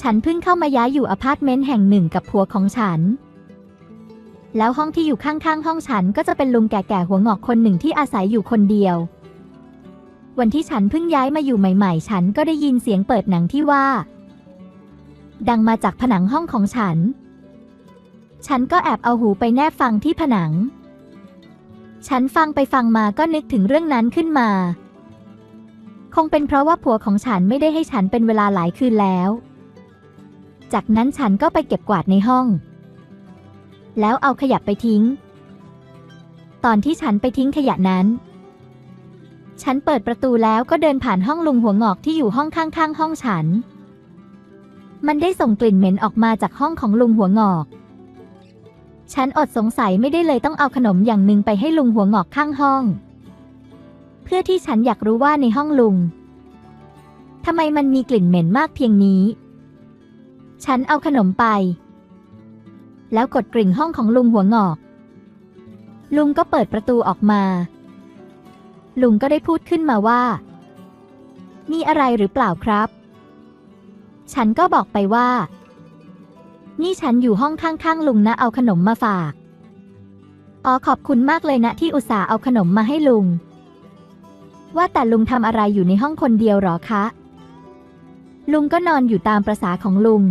ฉันเพิ่งเข้ามาย้ายอยู่อพาร์ตเมนต์แห่งหนึ่งกับผัวของฉัน แล้วห้องที่อยู่ข้างๆ ห้องฉันก็จะเป็นลุงแก่ๆหัวงอกคนหนึ่งที่อาศัยอยู่คนเดียว วันที่ฉันเพิ่งย้ายมาอยู่ใหม่ ๆ ฉันก็ได้ยินเสียงเปิดหนังที่ว่า ดังมาจากผนังห้องของฉัน ฉันก็แอบเอาหูไปแนบฟังที่ผนัง ฉันฟังไปฟังมาก็นึกถึงเรื่องนั้นขึ้นมา คงเป็นเพราะว่าผัวของฉันไม่ได้ให้ฉันเป็นเวลาหลายคืนแล้ว จากนั้นฉันก็ไปเก็บกวาดในห้อง แล้วเอาขยะไปทิ้ง ตอนที่ฉันไปทิ้งขยะนั้น ฉันเปิดประตูแล้วก็เดินผ่านห้องลุงหัวงอกที่อยู่ห้องข้างๆ ห้องฉัน มันได้ส่งกลิ่นเหม็นออกมาจากห้องของลุงหัวงอก ฉันอดสงสัยไม่ได้เลยต้องเอาขนมอย่างหนึ่งไปให้ลุงหัวงอกข้างห้อง เพื่อที่ฉันอยากรู้ว่าในห้องลุงทำไมมันมีกลิ่นเหม็นมากเพียงนี้ ฉันเอาขนมไป แล้วกดกริ่งห้องของลุงหัวงอก ลุงก็เปิดประตูออกมา ลุงก็ได้พูดขึ้นมาว่า มีอะไรหรือเปล่าครับ ฉันก็บอกไปว่า นี่ฉันอยู่ห้องข้างๆลุงนะเอาขนมมาฝาก อ๋อขอบคุณมากเลยนะที่อุตส่าห์เอาขนมมาให้ลุง ว่าแต่ลุงทำอะไรอยู่ในห้องคนเดียวหรอคะลุงก็นอนอยู่ตามประษาของลุง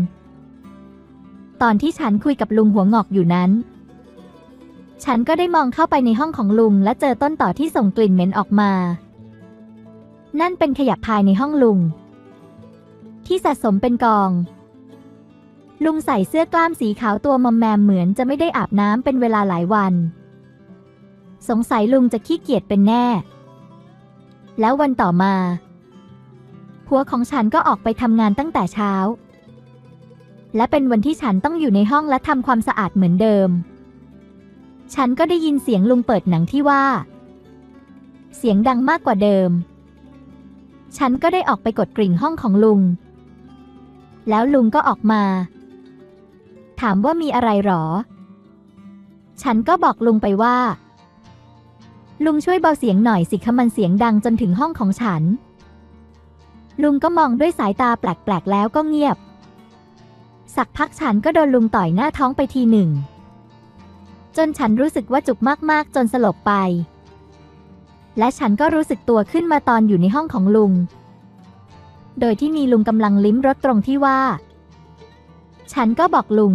ตอนที่ฉันคุยกับลุงหัวงอกอยู่นั้น ฉันก็ได้มองเข้าไปในห้องของลุงและเจอต้นต่อที่ส่งกลิ่นเหม็นออกมา นั่นเป็นขยะภายในห้องลุง ที่สะสมเป็นกอง ลุงใส่เสื้อกล้ามสีขาวตัวมอมแมมเหมือนจะไม่ได้อาบน้ำเป็นเวลาหลายวัน สงสัยลุงจะขี้เกียจเป็นแน่ แล้ววันต่อมาผัวของฉันก็ออกไปทำงานตั้งแต่เช้า และเป็นวันที่ฉันต้องอยู่ในห้องและทำความสะอาดเหมือนเดิม ฉันก็ได้ยินเสียงลุงเปิดหนังที่ว่า เสียงดังมากกว่าเดิม ฉันก็ได้ออกไปกดกริ่งห้องของลุง แล้วลุงก็ออกมา ถามว่ามีอะไรหรอ ฉันก็บอกลุงไปว่า ลุงช่วยเบาเสียงหน่อยสิคะมันเสียงดังจนถึงห้องของฉัน ลุงก็มองด้วยสายตาแปลกๆแล้วก็เงียบ สักพักฉันก็โดนลุงต่อยหน้าท้องไปทีหนึ่ง จนฉันรู้สึกว่าจุกมากๆ จนสลบไป และฉันก็รู้สึกตัวขึ้นมาตอนอยู่ในห้องของลุง โดยที่มีลุงกำลังลิ้มรสตรงที่ว่า ฉันก็บอกลุง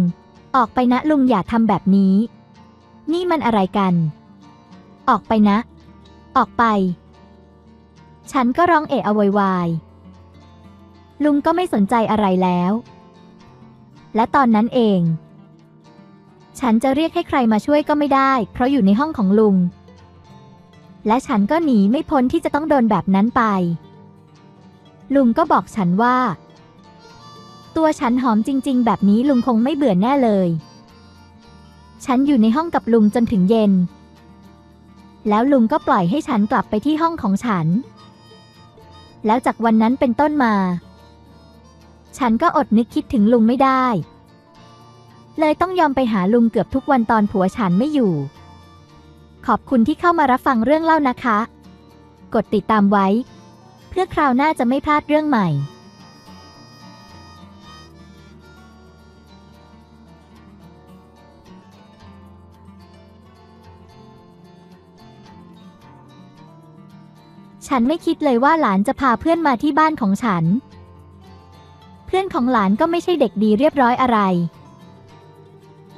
ออกไปนะลุงอย่าทำแบบนี้ นี่มันอะไรกัน ออกไปนะ ออกไป ฉันก็ร้องเอะอะโวยวาย ลุงก็ไม่สนใจอะไรแล้ว และตอนนั้นเอง ฉันจะเรียกให้ใครมาช่วยก็ไม่ได้ เพราะอยู่ในห้องของลุง และฉันก็หนีไม่พ้นที่จะต้องโดนแบบนั้นไป ลุงก็บอกฉันว่า ตัวฉันหอมจริง ๆ แบบนี้ลุงคงไม่เบื่อแน่เลย ฉันอยู่ในห้องกับลุงจนถึงเย็น แล้วลุงก็ปล่อยให้ฉันกลับไปที่ห้องของฉัน แล้วจากวันนั้นเป็นต้นมา ฉันก็อดนึกคิดถึงลุงไม่ได้ เลยต้องยอมไปหาลุงเกือบทุกวันตอนผัวฉันไม่อยู่ ขอบคุณที่เข้ามารับฟังเรื่องเล่านะคะ กดติดตามไว้ เพื่อคราวหน้าจะไม่พลาดเรื่องใหม่ฉันไม่คิดเลยว่าหลานจะพาเพื่อนมาที่บ้านของฉัน พื่อนของหลานก็ไม่ใช่เด็กดีเรียบร้อยอะไร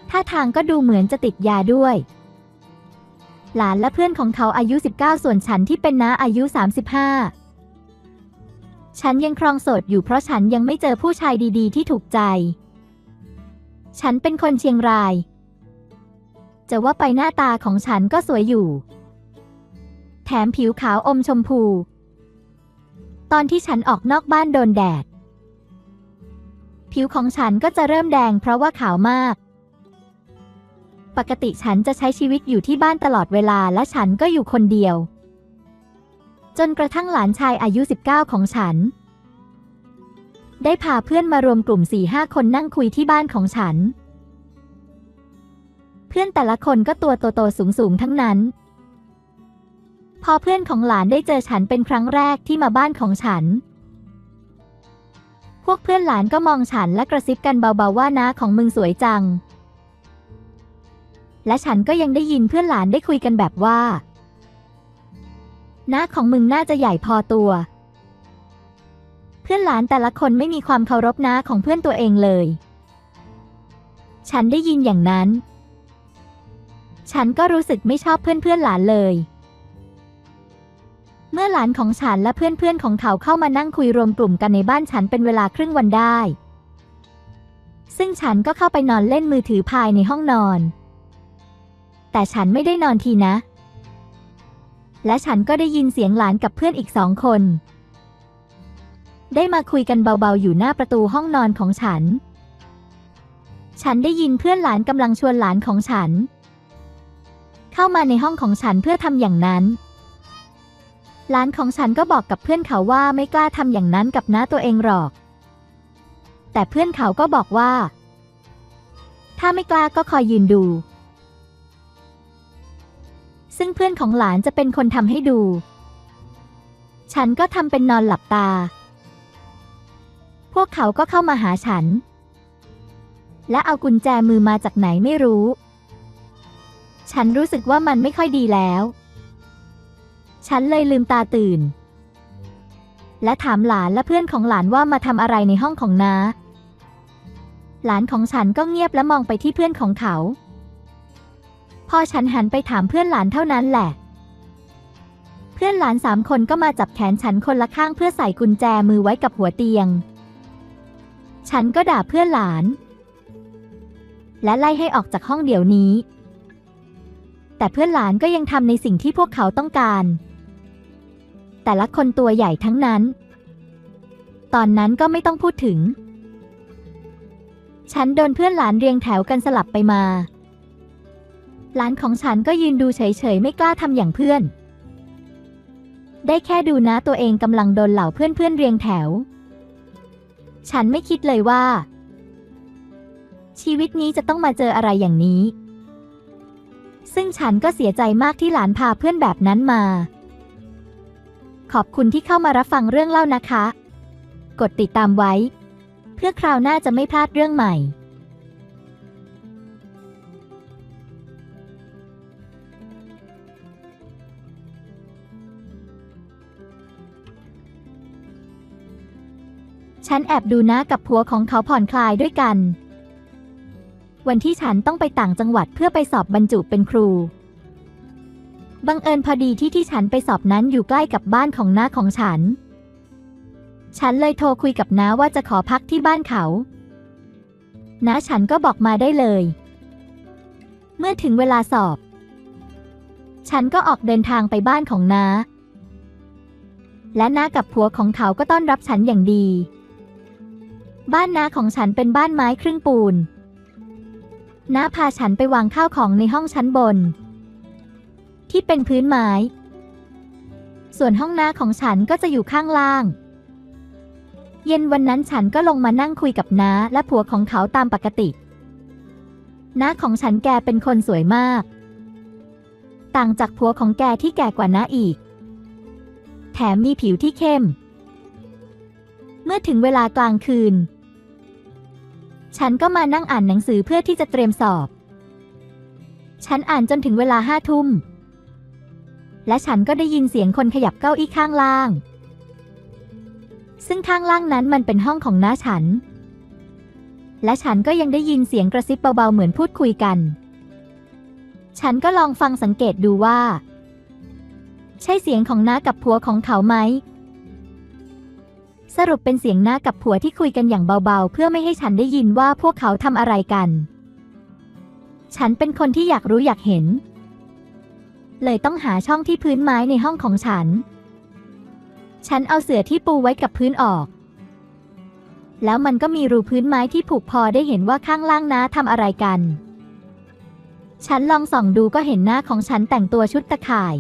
ท่าทางก็ดูเหมือนจะติดยาด้วย หลานและเพื่อนของเขาอายุ 19 ส่วนฉันที่เป็นน้าอายุ 35 ฉันยังครองโสดอยู่เพราะฉันยังไม่เจอผู้ชายดีๆ ที่ถูกใจ ฉันเป็นคนเชียงราย จะว่าไปหน้าตาของฉันก็สวยอยู่ แถมผิวขาวอมชมพู ตอนที่ฉันออกนอกบ้านโดนแดด ผิวของฉันก็จะเริ่มแดงเพราะว่าขาวมาก ปกติฉันจะใช้ชีวิตอยู่ที่บ้านตลอดเวลาและฉันก็อยู่คนเดียว จนกระทั่งหลานชายอายุ 19 ของฉัน ได้พาเพื่อนมารวมกลุ่ม4-5คนนั่งคุยที่บ้านของฉัน เพื่อนแต่ละคนก็ตัวโตๆสูงๆทั้งนั้น พอเพื่อนของหลานได้เจอฉันเป็นครั้งแรกที่มาบ้านของฉัน พวกเพื่อนหลานก็มองฉันและกระซิบกันเบาๆว่าน้าของมึงสวยจัง และฉันก็ยังได้ยินเพื่อนหลานได้คุยกันแบบว่าน้าของมึงน่าจะใหญ่พอตัว เพื่อนหลานแต่ละคนไม่มีความเคารพน้าของเพื่อนตัวเองเลย ฉันได้ยินอย่างนั้น ฉันก็รู้สึกไม่ชอบเพื่อนๆหลานเลย เมื่อหลานของฉันและเพื่อนๆของเขาเข้ามานั่งคุยรวมกลุ่มกันในบ้านฉันเป็นเวลาครึ่งวันได้ ซึ่งฉันก็เข้าไปนอนเล่นมือถือภายในห้องนอน แต่ฉันไม่ได้นอนทีนะ และฉันก็ได้ยินเสียงหลานกับเพื่อนอีกสองคน ได้มาคุยกันเบาๆอยู่หน้าประตูห้องนอนของฉัน ฉันได้ยินเพื่อนหลานกำลังชวนหลานของฉัน เข้ามาในห้องของฉันเพื่อทำอย่างนั้น หลานของฉันก็บอกกับเพื่อนเขาว่าไม่กล้าทำอย่างนั้นกับน้าตัวเองหรอก แต่เพื่อนเขาก็บอกว่า ถ้าไม่กล้าก็คอยยืนดู ซึ่งเพื่อนของหลานจะเป็นคนทำให้ดู ฉันก็ทำเป็นนอนหลับตา พวกเขาก็เข้ามาหาฉัน และเอากุญแจมือมาจากไหนไม่รู้ ฉันรู้สึกว่ามันไม่ค่อยดีแล้ว ฉันเลยลืมตาตื่น และถามหลานและเพื่อนของหลานว่ามาทำอะไรในห้องของน้า หลานของฉันก็เงียบและมองไปที่เพื่อนของเขา พอฉันหันไปถามเพื่อนหลานเท่านั้นแหละ เพื่อนหลานสามคนก็มาจับแขนฉันคนละข้างเพื่อใส่กุญแจมือไว้กับหัวเตียง ฉันก็ด่าเพื่อนหลาน และไล่ให้ออกจากห้องเดี๋ยวนี้แต่เพื่อนหลานก็ยังทำในสิ่งที่พวกเขาต้องการ แต่ละคนตัวใหญ่ทั้งนั้น ตอนนั้นก็ไม่ต้องพูดถึง ฉันโดนเพื่อนหลานเรียงแถวกันสลับไปมา หลานของฉันก็ยืนดูเฉยๆ ไม่กล้าทำอย่างเพื่อน ได้แค่ดูนะตัวเองกำลังโดนเหล่าเพื่อนๆเรียงแถว ฉันไม่คิดเลยว่า ชีวิตนี้จะต้องมาเจออะไรอย่างนี้ซึ่งฉันก็เสียใจมากที่หลานพาเพื่อนแบบนั้นมา ขอบคุณที่เข้ามารับฟังเรื่องเล่านะคะ กดติดตามไว้ เพื่อคราวหน้าจะไม่พลาดเรื่องใหม่ฉันแอบดูนะกับผัวของเขาผ่อนคลายด้วยกัน วันที่ฉันต้องไปต่างจังหวัดเพื่อไปสอบบรรจุเป็นครู บังเอิญพอดีที่ที่ฉันไปสอบนั้นอยู่ใกล้กับบ้านของน้าของฉัน ฉันเลยโทรคุยกับน้าว่าจะขอพักที่บ้านเขา น้าฉันก็บอกมาได้เลย เมื่อถึงเวลาสอบ ฉันก็ออกเดินทางไปบ้านของน้า และน้ากับผัวของเขาก็ต้อนรับฉันอย่างดี บ้านน้าของฉันเป็นบ้านไม้ครึ่งปูนน้าพาฉันไปวางข้าวของในห้องชั้นบน ที่เป็นพื้นไม้ ส่วนห้องน้าของฉันก็จะอยู่ข้างล่าง เย็นวันนั้นฉันก็ลงมานั่งคุยกับน้าและผัวของเขาตามปกติ น้าของฉันแกเป็นคนสวยมาก ต่างจากผัวของแกที่แก่กว่าน้าอีก แถมมีผิวที่เข้ม เมื่อถึงเวลากลางคืน ฉันก็มานั่งอ่านหนังสือเพื่อที่จะเตรียมสอบฉันอ่านจนถึงเวลาห้าทุ่ม และฉันก็ได้ยินเสียงคนขยับเก้าอี้ข้างล่าง ซึ่งข้างล่างนั้นมันเป็นห้องของน้าฉัน และฉันก็ยังได้ยินเสียงกระซิบเบาๆเหมือนพูดคุยกัน ฉันก็ลองฟังสังเกตดูว่า ใช่เสียงของน้ากับผัวของเขาไหม สรุปเป็นเสียงน้ากับผัวที่คุยกันอย่างเบาๆ เพื่อไม่ให้ฉันได้ยินว่าพวกเขาทำอะไรกัน ฉันเป็นคนที่อยากรู้อยากเห็น เลยต้องหาช่องที่พื้นไม้ในห้องของฉัน ฉันเอาเสื่อที่ปูไว้กับพื้นออก แล้วมันก็มีรูพื้นไม้ที่ผูกพอได้เห็นว่าข้างล่างน้าทำอะไรกัน ฉันลองส่องดูก็เห็นหน้าของฉันแต่งตัวชุดตะข่าย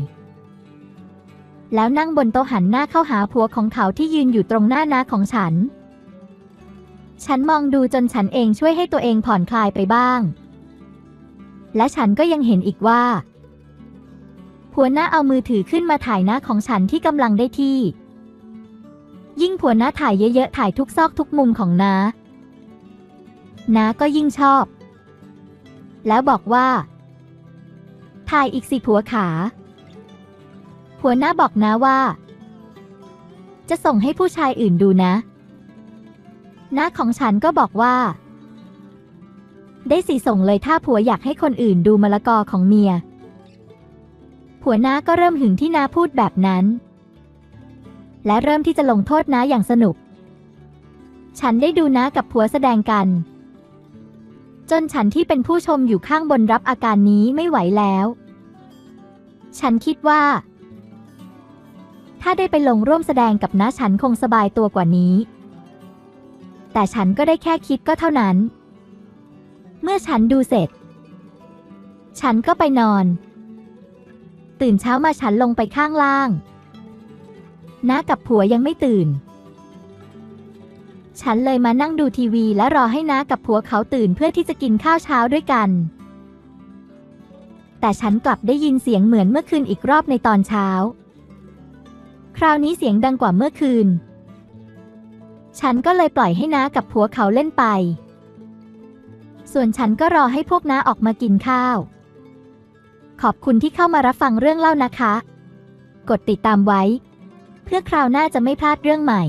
แล้วนั่งบนโต๊ะหันหน้าเข้าหาผัวของเขาที่ยืนอยู่ตรงหน้าน้าของฉัน ฉันมองดูจนฉันเองช่วยให้ตัวเองผ่อนคลายไปบ้าง และฉันก็ยังเห็นอีกว่า ผัวหน้าเอามือถือขึ้นมาถ่ายหน้าของฉันที่กำลังได้ที่ ยิ่งผัวหน้าถ่ายเยอะๆถ่ายทุกซอกทุกมุมของน้า น้าก็ยิ่งชอบ แล้วบอกว่า ถ่ายอีกสิผัวขา ผัวหน้าบอกน้าว่า จะส่งให้ผู้ชายอื่นดูนะ น้าของฉันก็บอกว่า ได้สิส่งเลยถ้าผัวอยากให้คนอื่นดูมะละกอของเมีย ผัวน้าก็เริ่มหึงที่น้าพูดแบบนั้น และเริ่มที่จะลงโทษน้าอย่างสนุก ฉันได้ดูน้ากับผัวแสดงกัน จนฉันที่เป็นผู้ชมอยู่ข้างบนรับอาการนี้ไม่ไหวแล้ว ฉันคิดว่า ถ้าได้ไปลงร่วมแสดงกับน้าฉันคงสบายตัวกว่านี้ แต่ฉันก็ได้แค่คิดก็เท่านั้น เมื่อฉันดูเสร็จ ฉันก็ไปนอน ตื่นเช้ามาฉันลงไปข้างล่าง น้ากับผัวยังไม่ตื่น ฉันเลยมานั่งดูทีวีและรอให้น้ากับผัวเขาตื่นเพื่อที่จะกินข้าวเช้าด้วยกัน แต่ฉันกลับได้ยินเสียงเหมือนเมื่อคืนอีกรอบในตอนเช้า คราวนี้เสียงดังกว่าเมื่อคืน ฉันก็เลยปล่อยให้น้ากับผัวเขาเล่นไป ส่วนฉันก็รอให้พวกน้าออกมากินข้าว ขอบคุณที่เข้ามารับฟังเรื่องเล่านะคะ กดติดตามไว้ เพื่อคราวหน้าจะไม่พลาดเรื่องใหม่